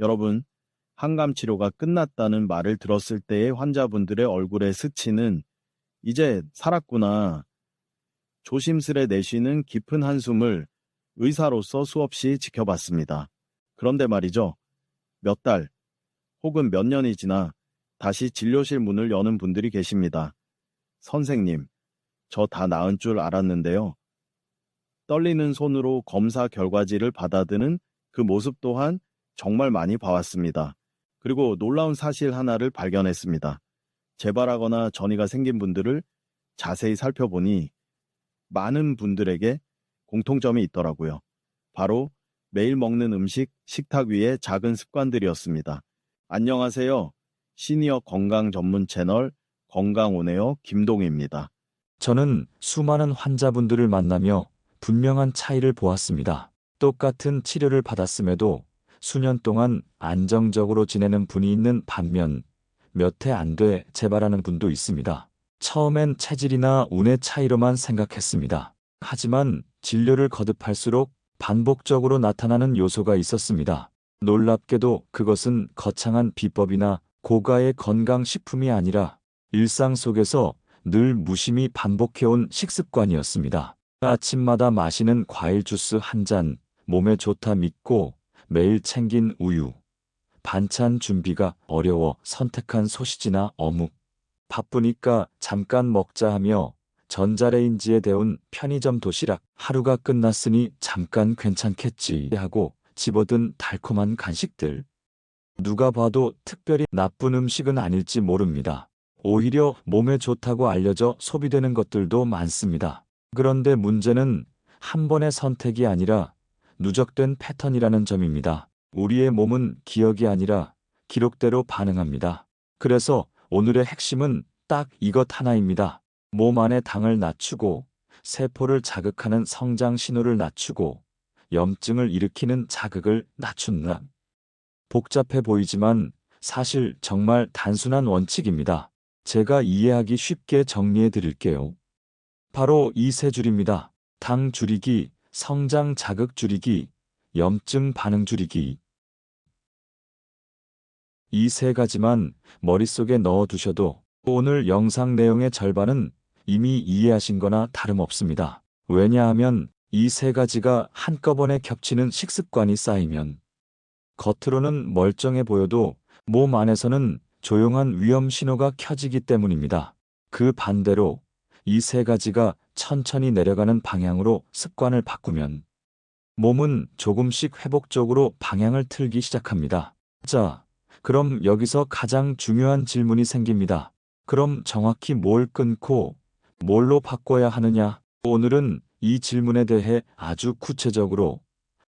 여러분, 항암 치료가 끝났다는 말을 들었을 때의 환자분들의 얼굴에 스치는 이제 살았구나. 조심스레 내쉬는 깊은 한숨을 의사로서 수없이 지켜봤습니다. 그런데 말이죠. 몇 달 혹은 몇 년이 지나 다시 진료실 문을 여는 분들이 계십니다. 선생님, 저 다 나은 줄 알았는데요. 떨리는 손으로 검사 결과지를 받아드는 그 모습 또한 정말 많이 봐왔습니다. 그리고 놀라운 사실 하나를 발견했습니다. 재발하거나 전이가 생긴 분들을 자세히 살펴보니 많은 분들에게 공통점이 있더라고요. 바로 매일 먹는 음식, 식탁 위의 작은 습관들이었습니다. 안녕하세요. 시니어 건강 전문 채널 건강오네요 김동희입니다. 저는 수많은 환자분들을 만나며 분명한 차이를 보았습니다. 똑같은 치료를 받았음에도 수년 동안 안정적으로 지내는 분이 있는 반면 몇 해 안 돼 재발하는 분도 있습니다. 처음엔 체질이나 운의 차이로만 생각했습니다. 하지만 진료를 거듭할수록 반복적으로 나타나는 요소가 있었습니다. 놀랍게도 그것은 거창한 비법이나 고가의 건강식품이 아니라 일상 속에서 늘 무심히 반복해온 식습관이었습니다. 아침마다 마시는 과일 주스 한 잔, 몸에 좋다 믿고 매일 챙긴 우유, 반찬 준비가 어려워 선택한 소시지나 어묵, 바쁘니까 잠깐 먹자 하며 전자레인지에 데운 편의점 도시락, 하루가 끝났으니 잠깐 괜찮겠지 하고 집어든 달콤한 간식들. 누가 봐도 특별히 나쁜 음식은 아닐지 모릅니다. 오히려 몸에 좋다고 알려져 소비되는 것들도 많습니다. 그런데 문제는 한 번의 선택이 아니라 누적된 패턴이라는 점입니다. 우리의 몸은 기억이 아니라 기록대로 반응합니다. 그래서 오늘의 핵심은 딱 이것 하나입니다. 몸 안의 당을 낮추고 세포를 자극하는 성장 신호를 낮추고 염증을 일으키는 자극을 낮춘다. 복잡해 보이지만 사실 정말 단순한 원칙입니다. 제가 이해하기 쉽게 정리해 드릴게요. 바로 이 세 줄입니다. 당 줄이기, 성장 자극 줄이기, 염증 반응 줄이기. 이 세 가지만 머릿속에 넣어 두셔도 오늘 영상 내용의 절반은 이미 이해하신 거나 다름없습니다. 왜냐하면 이 세 가지가 한꺼번에 겹치는 식습관이 쌓이면 겉으로는 멀쩡해 보여도 몸 안에서는 조용한 위험 신호가 켜지기 때문입니다. 그 반대로 이 세 가지가 천천히 내려가는 방향으로 습관을 바꾸면 몸은 조금씩 회복적으로 방향을 틀기 시작합니다. 자, 그럼 여기서 가장 중요한 질문이 생깁니다. 그럼 정확히 뭘 끊고 뭘로 바꿔야 하느냐? 오늘은 이 질문에 대해 아주 구체적으로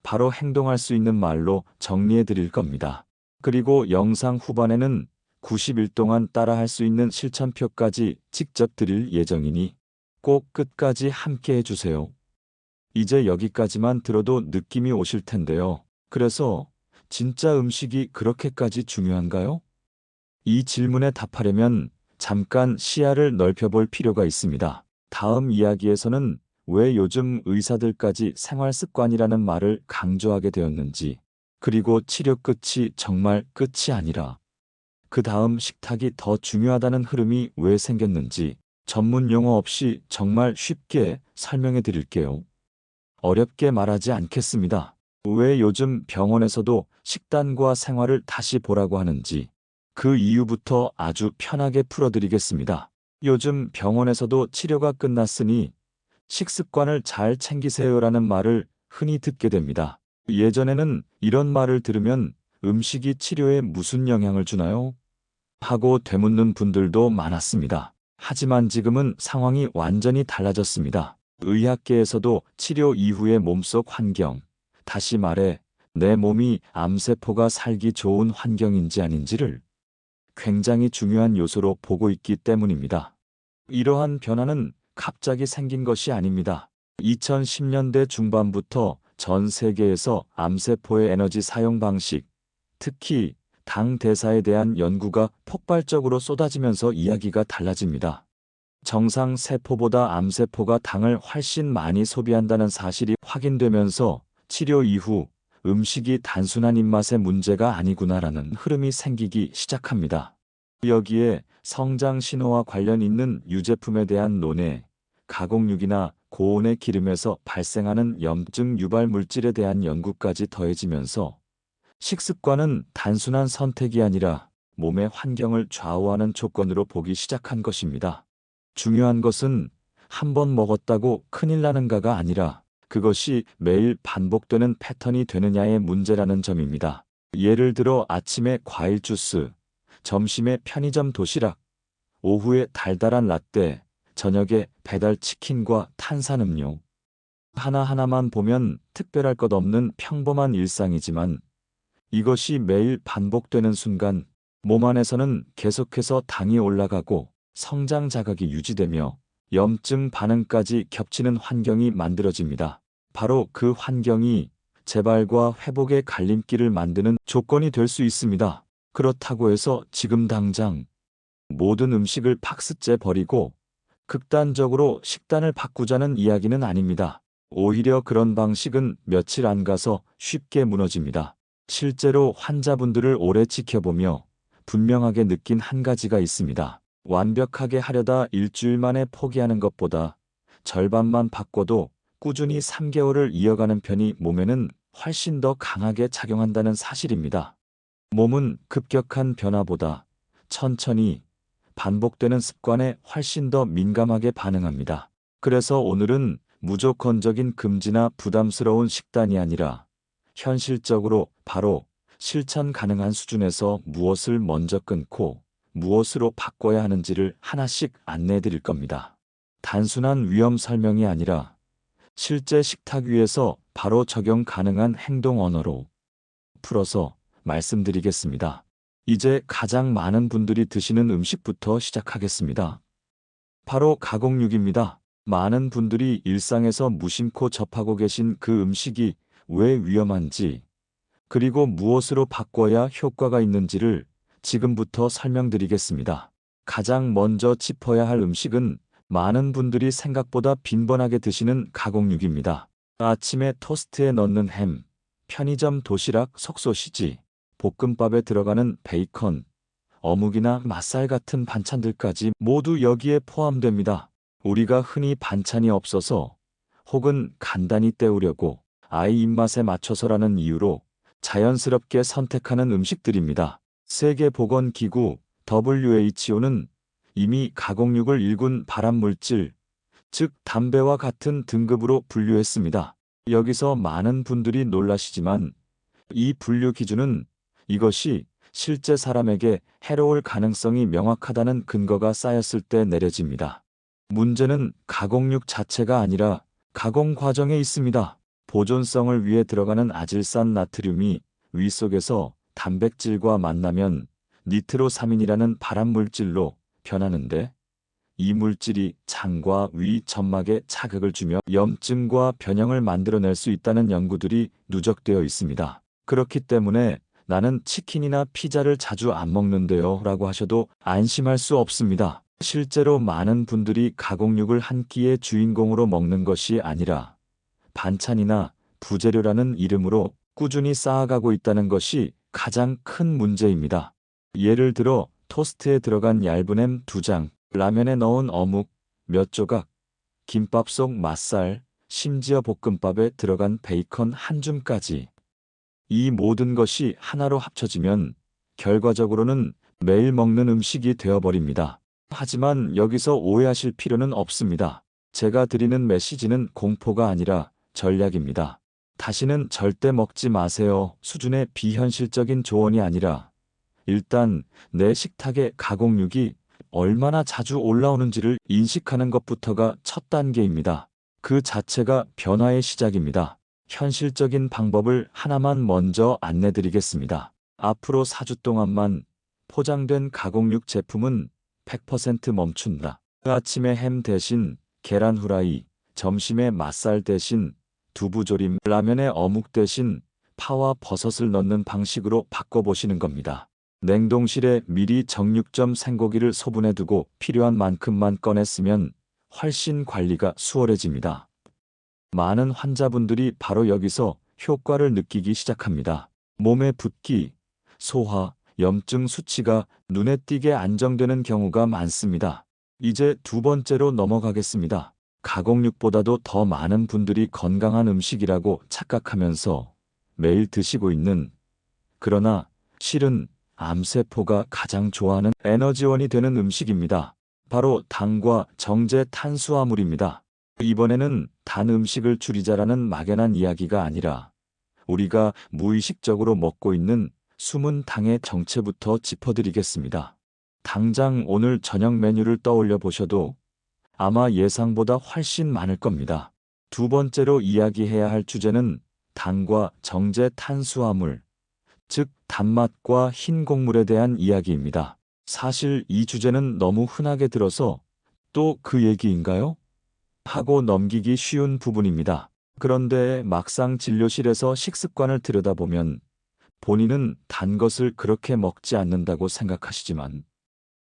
바로 행동할 수 있는 말로 정리해 드릴 겁니다. 그리고 영상 후반에는 90일 동안 따라할 수 있는 실천표까지 직접 드릴 예정이니 꼭 끝까지 함께 해주세요. 이제 여기까지만 들어도 느낌이 오실 텐데요. 그래서 진짜 음식이 그렇게까지 중요한가요? 이 질문에 답하려면 잠깐 시야를 넓혀볼 필요가 있습니다. 다음 이야기에서는 왜 요즘 의사들까지 생활 습관이라는 말을 강조하게 되었는지, 그리고 치료 끝이 정말 끝이 아니라 그 다음 식탁이 더 중요하다는 흐름이 왜 생겼는지 전문 용어 없이 정말 쉽게 설명해 드릴게요. 어렵게 말하지 않겠습니다. 왜 요즘 병원에서도 식단과 생활을 다시 보라고 하는지 그 이유부터 아주 편하게 풀어드리겠습니다. 요즘 병원에서도 치료가 끝났으니 식습관을 잘 챙기세요라는 말을 흔히 듣게 됩니다. 예전에는 이런 말을 들으면 음식이 치료에 무슨 영향을 주나요? 하고 되묻는 분들도 많았습니다. 하지만 지금은 상황이 완전히 달라졌습니다. 의학계에서도 치료 이후의 몸속 환경, 다시 말해 내 몸이 암세포가 살기 좋은 환경인지 아닌지를 굉장히 중요한 요소로 보고 있기 때문입니다. 이러한 변화는 갑자기 생긴 것이 아닙니다. 2010년대 중반부터 전 세계에서 암세포의 에너지 사용 방식, 특히 당 대사에 대한 연구가 폭발적으로 쏟아지면서 이야기가 달라집니다. 정상 세포보다 암세포가 당을 훨씬 많이 소비한다는 사실이 확인되면서 치료 이후 음식이 단순한 입맛의 문제가 아니구나라는 흐름이 생기기 시작합니다. 여기에 성장 신호와 관련 있는 유제품에 대한 논의, 가공육이나 고온의 기름에서 발생하는 염증 유발 물질에 대한 연구까지 더해지면서 식습관은 단순한 선택이 아니라 몸의 환경을 좌우하는 조건으로 보기 시작한 것입니다. 중요한 것은 한 번 먹었다고 큰일 나는가가 아니라 그것이 매일 반복되는 패턴이 되느냐의 문제라는 점입니다. 예를 들어 아침에 과일 주스, 점심에 편의점 도시락, 오후에 달달한 라떼, 저녁에 배달 치킨과 탄산음료. 하나하나만 보면 특별할 것 없는 평범한 일상이지만 이것이 매일 반복되는 순간 몸 안에서는 계속해서 당이 올라가고 성장 자극이 유지되며 염증 반응까지 겹치는 환경이 만들어집니다. 바로 그 환경이 재발과 회복의 갈림길을 만드는 조건이 될 수 있습니다. 그렇다고 해서 지금 당장 모든 음식을 박스째 버리고 극단적으로 식단을 바꾸자는 이야기는 아닙니다. 오히려 그런 방식은 며칠 안 가서 쉽게 무너집니다. 실제로 환자분들을 오래 지켜보며 분명하게 느낀 한 가지가 있습니다. 완벽하게 하려다 일주일 만에 포기하는 것보다 절반만 바꿔도 꾸준히 3개월을 이어가는 편이 몸에는 훨씬 더 강하게 작용한다는 사실입니다. 몸은 급격한 변화보다 천천히 반복되는 습관에 훨씬 더 민감하게 반응합니다. 그래서 오늘은 무조건적인 금지나 부담스러운 식단이 아니라 현실적으로 바로 실천 가능한 수준에서 무엇을 먼저 끊고 무엇으로 바꿔야 하는지를 하나씩 안내해 드릴 겁니다. 단순한 위험 설명이 아니라 실제 식탁 위에서 바로 적용 가능한 행동 언어로 풀어서 말씀드리겠습니다. 이제 가장 많은 분들이 드시는 음식부터 시작하겠습니다. 바로 가공육입니다. 많은 분들이 일상에서 무심코 접하고 계신 그 음식이 왜 위험한지, 그리고 무엇으로 바꿔야 효과가 있는지를 지금부터 설명드리겠습니다. 가장 먼저 짚어야 할 음식은 많은 분들이 생각보다 빈번하게 드시는 가공육입니다. 아침에 토스트에 넣는 햄, 편의점 도시락 속소시지, 볶음밥에 들어가는 베이컨, 어묵이나 맛살 같은 반찬들까지 모두 여기에 포함됩니다. 우리가 흔히 반찬이 없어서 혹은 간단히 때우려고 아이 입맛에 맞춰서라는 이유로 자연스럽게 선택하는 음식들입니다. 세계보건기구 WHO는 이미 가공육을 일군 발암물질, 즉 담배와 같은 등급으로 분류했습니다. 여기서 많은 분들이 놀라시지만 이 분류 기준은 이것이 실제 사람에게 해로울 가능성이 명확하다는 근거가 쌓였을 때 내려집니다. 문제는 가공육 자체가 아니라 가공 과정에 있습니다. 보존성을 위해 들어가는 아질산 나트륨이 위 속에서 단백질과 만나면 니트로사민이라는 발암물질로 변하는데 이 물질이 장과 위 점막에 자극을 주며 염증과 변형을 만들어낼 수 있다는 연구들이 누적되어 있습니다. 그렇기 때문에 나는 치킨이나 피자를 자주 안 먹는데요 라고 하셔도 안심할 수 없습니다. 실제로 많은 분들이 가공육을 한 끼의 주인공으로 먹는 것이 아니라 반찬이나 부재료라는 이름으로 꾸준히 쌓아가고 있다는 것이 가장 큰 문제입니다. 예를 들어 토스트에 들어간 얇은 햄두 장, 라면에 넣은 어묵 몇 조각, 김밥 속 맛살, 심지어 볶음밥에 들어간 베이컨 한 줌까지. 이 모든 것이 하나로 합쳐지면 결과적으로는 매일 먹는 음식이 되어버립니다. 하지만 여기서 오해하실 필요는 없습니다. 제가 드리는 메시지는 공포가 아니라 전략입니다. 다시는 절대 먹지 마세요 수준의 비현실적인 조언이 아니라 일단 내 식탁에 가공육이 얼마나 자주 올라오는지를 인식하는 것부터가 첫 단계입니다. 그 자체가 변화의 시작입니다. 현실적인 방법을 하나만 먼저 안내드리겠습니다. 앞으로 4주 동안만 포장된 가공육 제품은 100% 멈춘다. 아침에 햄 대신 계란 후라이, 점심에 맛살 대신 두부조림, 라면에 어묵 대신 파와 버섯을 넣는 방식으로 바꿔보시는 겁니다. 냉동실에 미리 정육점 생고기를 소분해 두고 필요한 만큼만 꺼냈으면 훨씬 관리가 수월해집니다. 많은 환자분들이 바로 여기서 효과를 느끼기 시작합니다. 몸의 붓기, 소화, 염증 수치가 눈에 띄게 안정되는 경우가 많습니다. 이제 두 번째로 넘어가겠습니다. 가공육보다도 더 많은 분들이 건강한 음식이라고 착각하면서 매일 드시고 있는 그러나 실은 암세포가 가장 좋아하는 에너지원이 되는 음식입니다. 바로 당과 정제 탄수화물입니다. 이번에는 단 음식을 줄이자라는 막연한 이야기가 아니라 우리가 무의식적으로 먹고 있는 숨은 당의 정체부터 짚어드리겠습니다. 당장 오늘 저녁 메뉴를 떠올려 보셔도 아마 예상보다 훨씬 많을 겁니다. 두 번째로 이야기해야 할 주제는 당과 정제 탄수화물, 즉 단맛과 흰 곡물에 대한 이야기입니다. 사실 이 주제는 너무 흔하게 들어서 또 그 얘기인가요? 하고 넘기기 쉬운 부분입니다. 그런데 막상 진료실에서 식습관을 들여다보면 본인은 단 것을 그렇게 먹지 않는다고 생각하시지만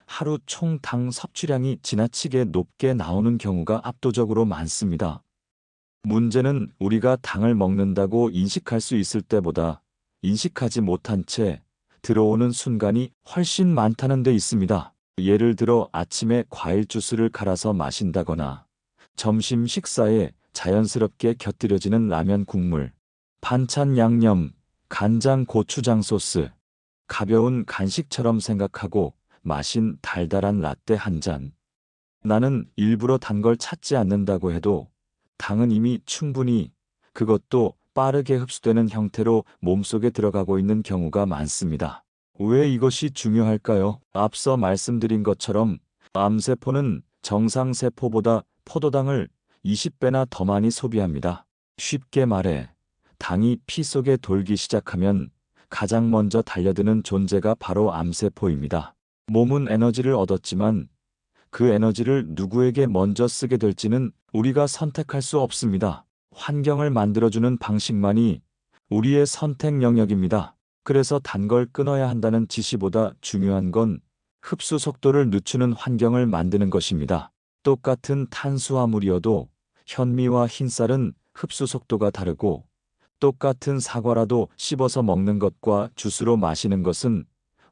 하루 총 당 섭취량이 지나치게 높게 나오는 경우가 압도적으로 많습니다. 문제는 우리가 당을 먹는다고 인식할 수 있을 때보다 인식하지 못한 채 들어오는 순간이 훨씬 많다는 데 있습니다. 예를 들어 아침에 과일 주스를 갈아서 마신다거나 점심 식사에 자연스럽게 곁들여지는 라면 국물, 반찬 양념, 간장 고추장 소스, 가벼운 간식처럼 생각하고 마신 달달한 라떼 한 잔. 나는 일부러 단 걸 찾지 않는다고 해도 당은 이미 충분히 그것도 빠르게 흡수되는 형태로 몸속에 들어가고 있는 경우가 많습니다. 왜 이것이 중요할까요? 앞서 말씀드린 것처럼 암세포는 정상 세포보다 포도당을 20배나 더 많이 소비합니다. 쉽게 말해 당이 피 속에 돌기 시작하면 가장 먼저 달려드는 존재가 바로 암세포입니다. 몸은 에너지를 얻었지만 그 에너지를 누구에게 먼저 쓰게 될지는 우리가 선택할 수 없습니다. 환경을 만들어주는 방식만이 우리의 선택 영역입니다. 그래서 단 걸 끊어야 한다는 지시보다 중요한 건 흡수 속도를 늦추는 환경을 만드는 것입니다. 똑같은 탄수화물이어도 현미와 흰쌀은 흡수 속도가 다르고 똑같은 사과라도 씹어서 먹는 것과 주스로 마시는 것은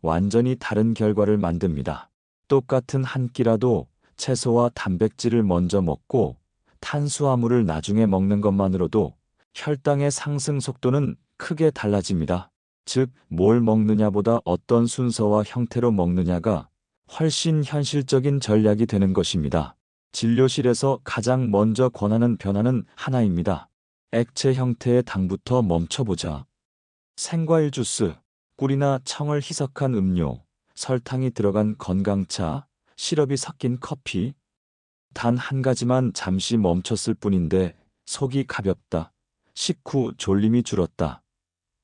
완전히 다른 결과를 만듭니다. 똑같은 한 끼라도 채소와 단백질을 먼저 먹고 탄수화물을 나중에 먹는 것만으로도 혈당의 상승 속도는 크게 달라집니다. 즉, 뭘 먹느냐보다 어떤 순서와 형태로 먹느냐가 훨씬 현실적인 전략이 되는 것입니다. 진료실에서 가장 먼저 권하는 변화는 하나입니다. 액체 형태의 당부터 멈춰보자. 생과일 주스, 꿀이나 청을 희석한 음료, 설탕이 들어간 건강차, 시럽이 섞인 커피. 단 한 가지만 잠시 멈췄을 뿐인데 속이 가볍다. 식후 졸림이 줄었다.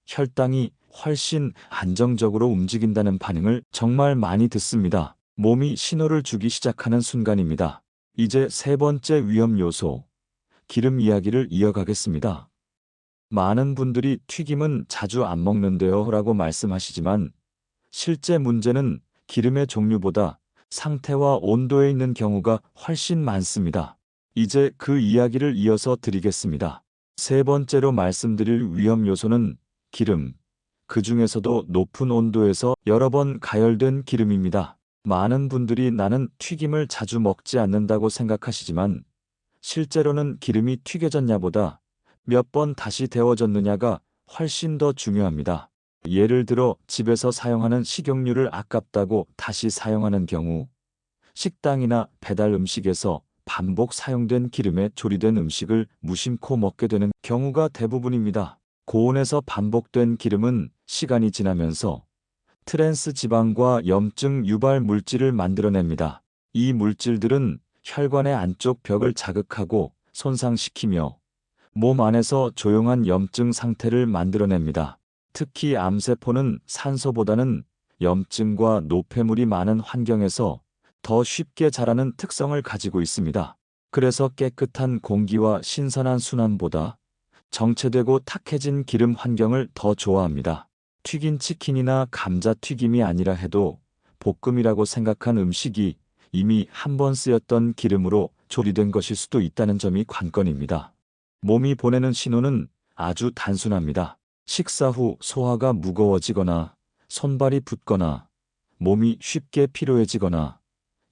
혈당이 훨씬 안정적으로 움직인다는 반응을 정말 많이 듣습니다. 몸이 신호를 주기 시작하는 순간입니다. 이제 세 번째 위험 요소, 기름 이야기를 이어가겠습니다. 많은 분들이 튀김은 자주 안 먹는데요 라고 말씀하시지만 실제 문제는 기름의 종류보다 상태와 온도에 있는 경우가 훨씬 많습니다. 이제 그 이야기를 이어서 드리겠습니다. 세 번째로 말씀드릴 위험 요소는 기름, 그 중에서도 높은 온도에서 여러 번 가열된 기름입니다. 많은 분들이 나는 튀김을 자주 먹지 않는다고 생각하시지만 실제로는 기름이 튀겨졌냐보다 몇 번 다시 데워졌느냐가 훨씬 더 중요합니다. 예를 들어 집에서 사용하는 식용유를 아깝다고 다시 사용하는 경우 식당이나 배달 음식에서 반복 사용된 기름에 조리된 음식을 무심코 먹게 되는 경우가 대부분입니다. 고온에서 반복된 기름은 시간이 지나면서 트랜스 지방과 염증 유발 물질을 만들어냅니다. 이 물질들은 혈관의 안쪽 벽을 자극하고 손상시키며 몸 안에서 조용한 염증 상태를 만들어냅니다. 특히 암세포는 산소보다는 염증과 노폐물이 많은 환경에서 더 쉽게 자라는 특성을 가지고 있습니다. 그래서 깨끗한 공기와 신선한 순환보다 정체되고 탁해진 기름 환경을 더 좋아합니다. 튀긴 치킨이나 감자 튀김이 아니라 해도 볶음이라고 생각한 음식이 이미 한 번 쓰였던 기름으로 조리된 것일 수도 있다는 점이 관건입니다. 몸이 보내는 신호는 아주 단순합니다. 식사 후 소화가 무거워지거나 손발이 붓거나 몸이 쉽게 피로해지거나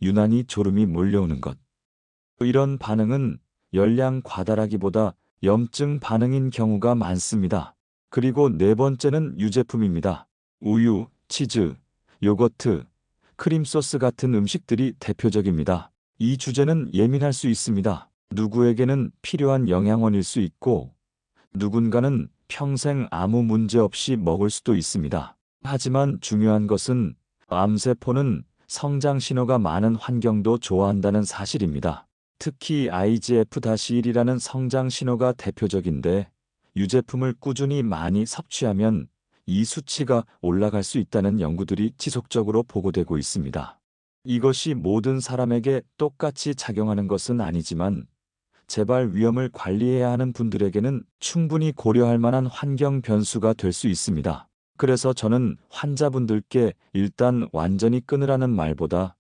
유난히 졸음이 몰려오는 것. 이런 반응은 열량 과다라기보다 염증 반응인 경우가 많습니다. 그리고 네 번째는 유제품입니다. 우유, 치즈, 요거트, 크림 소스 같은 음식들이 대표적입니다. 이 주제는 예민할 수 있습니다. 누구에게는 필요한 영양원일 수 있고, 누군가는 평생 아무 문제 없이 먹을 수도 있습니다. 하지만 중요한 것은 암세포는 성장 신호가 많은 환경도 좋아한다는 사실입니다. 특히 IGF-1이라는 성장 신호가 대표적인데, 유제품을 꾸준히 많이 섭취하면 이 수치가 올라갈 수 있다는 연구들이 지속적으로 보고되고 있습니다. 이것이 모든 사람에게 똑같이 작용하는 것은 아니지만 재발 위험을 관리해야 하는 분들에게는 충분히 고려할 만한 환경 변수가 될 수 있습니다. 그래서 저는 환자분들께 일단 완전히 끊으라는 말보다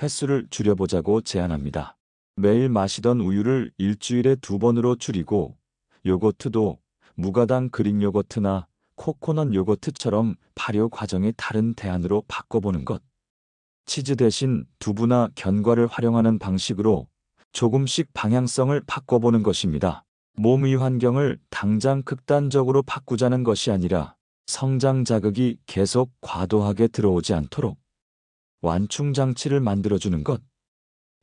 횟수를 줄여보자고 제안합니다. 매일 마시던 우유를 일주일에 두 번으로 줄이고 요거트도 무가당 그릭 요거트나 코코넛 요거트처럼 발효 과정이 다른 대안으로 바꿔보는 것. 치즈 대신 두부나 견과를 활용하는 방식으로 조금씩 방향성을 바꿔보는 것입니다. 몸의 환경을 당장 극단적으로 바꾸자는 것이 아니라 성장 자극이 계속 과도하게 들어오지 않도록 완충 장치를 만들어주는 것.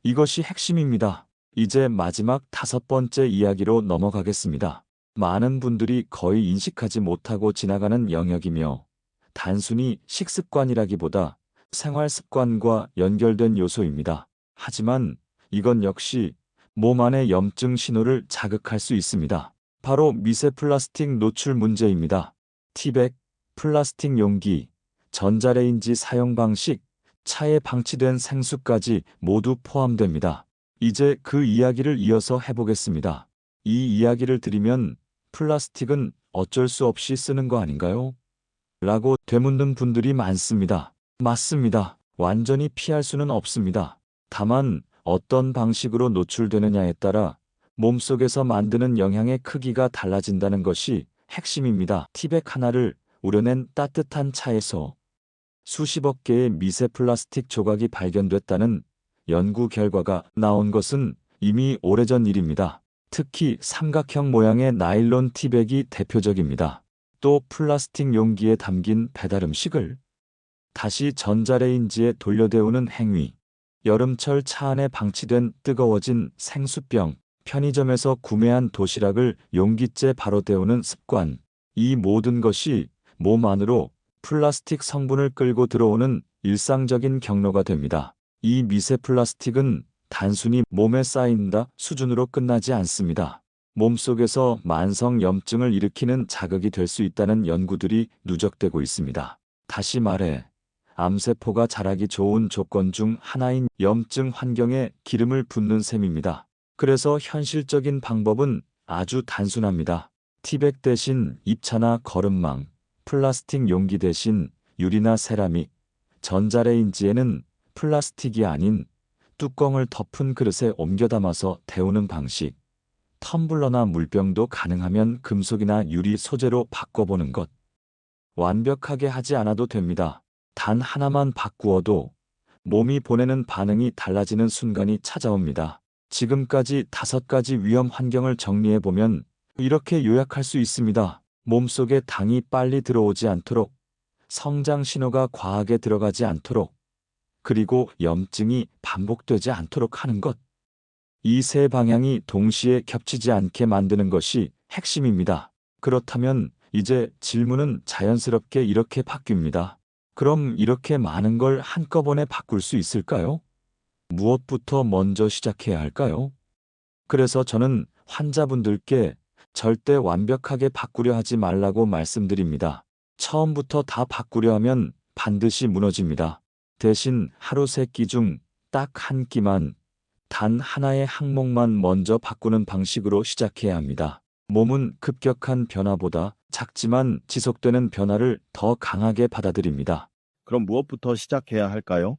이것이 핵심입니다. 이제 마지막 다섯 번째 이야기로 넘어가겠습니다. 많은 분들이 거의 인식하지 못하고 지나가는 영역이며 단순히 식습관이라기보다 생활 습관과 연결된 요소입니다. 하지만 이건 역시 몸 안의 염증 신호를 자극할 수 있습니다. 바로 미세 플라스틱 노출 문제입니다. 티백, 플라스틱 용기, 전자레인지 사용 방식, 차에 방치된 생수까지 모두 포함됩니다. 이제 그 이야기를 이어서 해보겠습니다. 이 이야기를 들으면 플라스틱은 어쩔 수 없이 쓰는 거 아닌가요? 라고 되묻는 분들이 많습니다. 맞습니다. 완전히 피할 수는 없습니다. 다만 어떤 방식으로 노출되느냐에 따라 몸속에서 만드는 영향의 크기가 달라진다는 것이 핵심입니다. 티백 하나를 우려낸 따뜻한 차에서 수십억 개의 미세 플라스틱 조각이 발견됐다는 연구 결과가 나온 것은 이미 오래전 일입니다. 특히 삼각형 모양의 나일론 티백이 대표적입니다. 또 플라스틱 용기에 담긴 배달 음식을 다시 전자레인지에 돌려데우는 행위, 여름철 차 안에 방치된 뜨거워진 생수병, 편의점에서 구매한 도시락을 용기째 바로 데우는 습관, 이 모든 것이 몸 안으로 플라스틱 성분을 끌고 들어오는 일상적인 경로가 됩니다. 이 미세 플라스틱은 단순히 몸에 쌓인다 수준으로 끝나지 않습니다. 몸속에서 만성 염증을 일으키는 자극이 될 수 있다는 연구들이 누적되고 있습니다. 다시 말해, 암세포가 자라기 좋은 조건 중 하나인 염증 환경에 기름을 붓는 셈입니다. 그래서 현실적인 방법은 아주 단순합니다. 티백 대신 입차나 거름망, 플라스틱 용기 대신 유리나 세라믹, 전자레인지에는 플라스틱이 아닌 뚜껑을 덮은 그릇에 옮겨 담아서 데우는 방식, 텀블러나 물병도 가능하면 금속이나 유리 소재로 바꿔보는 것. 완벽하게 하지 않아도 됩니다. 단 하나만 바꾸어도 몸이 보내는 반응이 달라지는 순간이 찾아옵니다. 지금까지 다섯 가지 위험 환경을 정리해보면 이렇게 요약할 수 있습니다. 몸속에 당이 빨리 들어오지 않도록, 성장 신호가 과하게 들어가지 않도록, 그리고 염증이 반복되지 않도록 하는 것. 이 세 방향이 동시에 겹치지 않게 만드는 것이 핵심입니다. 그렇다면 이제 질문은 자연스럽게 이렇게 바뀝니다. 그럼 이렇게 많은 걸 한꺼번에 바꿀 수 있을까요? 무엇부터 먼저 시작해야 할까요? 그래서 저는 환자분들께 절대 완벽하게 바꾸려 하지 말라고 말씀드립니다. 처음부터 다 바꾸려 하면 반드시 무너집니다. 대신 하루 세 끼 중 딱 한 끼만, 단 하나의 항목만 먼저 바꾸는 방식으로 시작해야 합니다. 몸은 급격한 변화보다 작지만 지속되는 변화를 더 강하게 받아들입니다. 그럼 무엇부터 시작해야 할까요?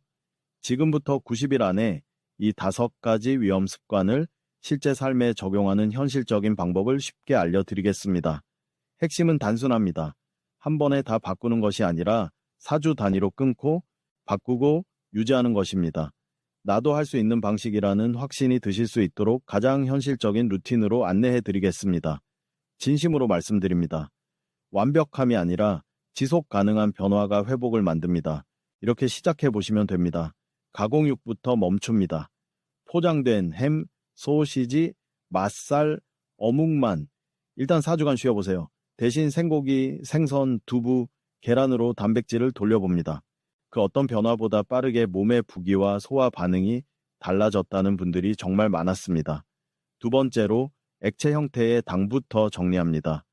지금부터 90일 안에 이 다섯 가지 위험 습관을 실제 삶에 적용하는 현실적인 방법을 쉽게 알려드리겠습니다. 핵심은 단순합니다. 한 번에 다 바꾸는 것이 아니라 사주 단위로 끊고 바꾸고 유지하는 것입니다. 나도 할 수 있는 방식이라는 확신이 드실 수 있도록 가장 현실적인 루틴으로 안내해 드리겠습니다. 진심으로 말씀드립니다. 완벽함이 아니라 지속 가능한 변화가 회복을 만듭니다. 이렇게 시작해 보시면 됩니다. 가공육부터 멈춥니다. 포장된 햄, 소시지, 맛살, 어묵만 일단 4주간 쉬어보세요. 대신 생고기, 생선, 두부, 계란으로 단백질을 돌려봅니다. 그 어떤 변화보다 빠르게 몸의 부기와 소화 반응이 달라졌다는 분들이 정말 많았습니다. 두 번째로 액체 형태의 당부터 정리합니다.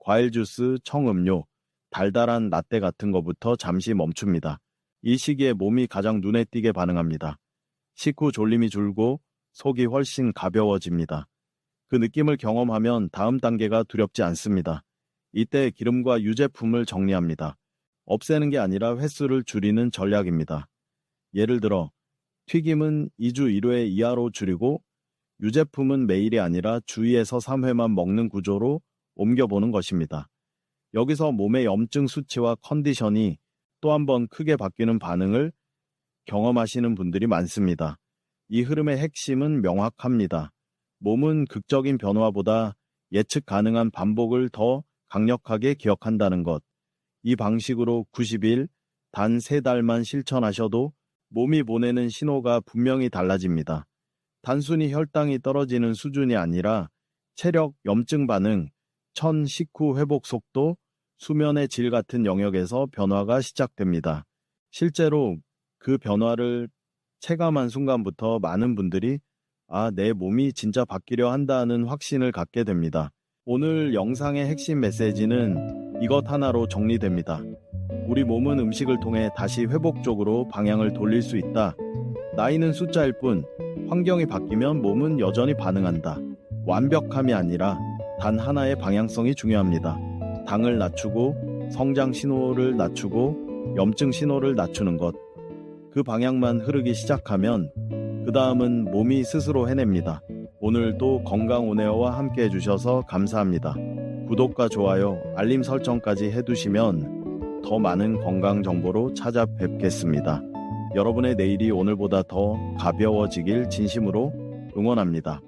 과일 주스, 청음료, 달달한 라떼 같은 것부터 잠시 멈춥니다. 이 시기에 몸이 가장 눈에 띄게 반응합니다. 식후 졸림이 줄고 속이 훨씬 가벼워집니다. 그 느낌을 경험하면 다음 단계가 두렵지 않습니다. 이때 기름과 유제품을 정리합니다. 없애는 게 아니라 횟수를 줄이는 전략입니다. 예를 들어 튀김은 2주 1회 이하로 줄이고 유제품은 매일이 아니라 주 2에서 3회만 먹는 구조로 옮겨보는 것입니다. 여기서 몸의 염증 수치와 컨디션이 또 한 번 크게 바뀌는 반응을 경험하시는 분들이 많습니다. 이 흐름의 핵심은 명확합니다. 몸은 극적인 변화보다 예측 가능한 반복을 더 강력하게 기억한다는 것. 이 방식으로 90일, 단 3달만 실천하셔도 몸이 보내는 신호가 분명히 달라집니다. 단순히 혈당이 떨어지는 수준이 아니라 체력, 염증 반응, 천 식후 회복 속도, 수면의 질 같은 영역에서 변화가 시작됩니다. 실제로 그 변화를 체감한 순간부터 많은 분들이 아, 내 몸이 진짜 바뀌려 한다는 확신을 갖게 됩니다. 오늘 영상의 핵심 메시지는 이것 하나로 정리됩니다. 우리 몸은 음식을 통해 다시 회복적으로 방향을 돌릴 수 있다. 나이는 숫자일 뿐, 환경이 바뀌면 몸은 여전히 반응한다. 완벽함이 아니라 단 하나의 방향성이 중요합니다. 당을 낮추고 성장 신호를 낮추고 염증 신호를 낮추는 것. 그 방향만 흐르기 시작하면 그 다음은 몸이 스스로 해냅니다. 오늘도 건강 오네어와 함께 해주셔서 감사합니다. 구독과 좋아요, 알림 설정까지 해두시면 더 많은 건강 정보로 찾아뵙겠습니다. 여러분의 내일이 오늘보다 더 가벼워지길 진심으로 응원합니다.